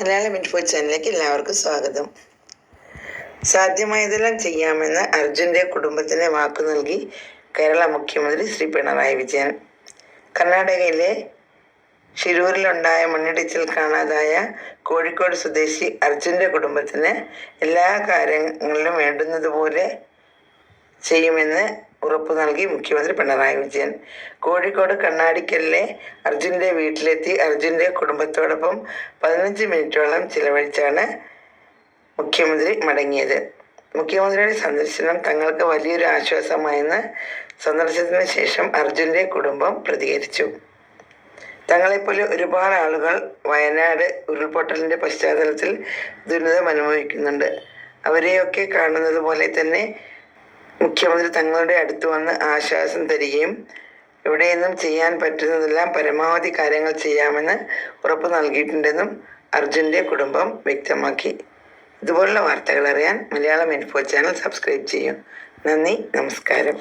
Malayalam info ചാനലിലേക്ക് എല്ലാവർക്കും സ്വാഗതം. സാധ്യമായതെല്ലാം ചെയ്യാമെന്ന് അർജുന്റെ കുടുംബത്തിന് വാക്കു നൽകി കേരള മുഖ്യമന്ത്രി ശ്രീ പിണറായി വിജയൻ. കർണാടകയിലെ ഷിരൂരിലുണ്ടായ മണ്ണിടിച്ചിൽ കാണാതായ കോഴിക്കോട് സ്വദേശി അർജുന്റെ കുടുംബത്തിന് എല്ലാ കാര്യങ്ങളിലും വേണ്ടുന്നതുപോലെ ചെയ്യുമെന്ന് ഉറപ്പു നൽകി മുഖ്യമന്ത്രി പിണറായി വിജയൻ കോഴിക്കോട് കണ്ണാടിക്കലിലെ അർജുന്റെ വീട്ടിലെത്തി. അർജുന്റെ കുടുംബത്തോടൊപ്പം പതിനഞ്ച് മിനിറ്റോളം ചിലവഴിച്ചാണ് മുഖ്യമന്ത്രി മടങ്ങിയത്. മുഖ്യമന്ത്രിയുടെ സന്ദർശനം തങ്ങൾക്ക് വലിയൊരു ആശ്വാസമായെന്ന് സന്ദർശനത്തിന് ശേഷം അർജുന്റെ കുടുംബം പ്രതികരിച്ചു. തങ്ങളെപ്പോലെ ഒരുപാട് ആളുകൾ വയനാട് ഉരുൾപൊട്ടലിന്റെ പശ്ചാത്തലത്തിൽ ദുരിതം അനുഭവിക്കുന്നുണ്ട് അവരെയൊക്കെ കാണുന്നത് പോലെ തന്നെ മുഖ്യമന്ത്രി തങ്ങളുടെ അടുത്ത് വന്ന് ആശ്വാസം തരികയും ഇവിടെ നിന്നും ചെയ്യാൻ പറ്റുന്നതെല്ലാം പരമാവധി കാര്യങ്ങൾ ചെയ്യാമെന്ന് ഉറപ്പ് നൽകിയിട്ടുണ്ടെന്നും അർജുന്റെ കുടുംബം വ്യക്തമാക്കി. ഇതുപോലുള്ള വാർത്തകൾ അറിയാൻ മലയാളം ഇൻഫോ ചാനൽ സബ്സ്ക്രൈബ് ചെയ്യും. നന്ദി നമസ്കാരം.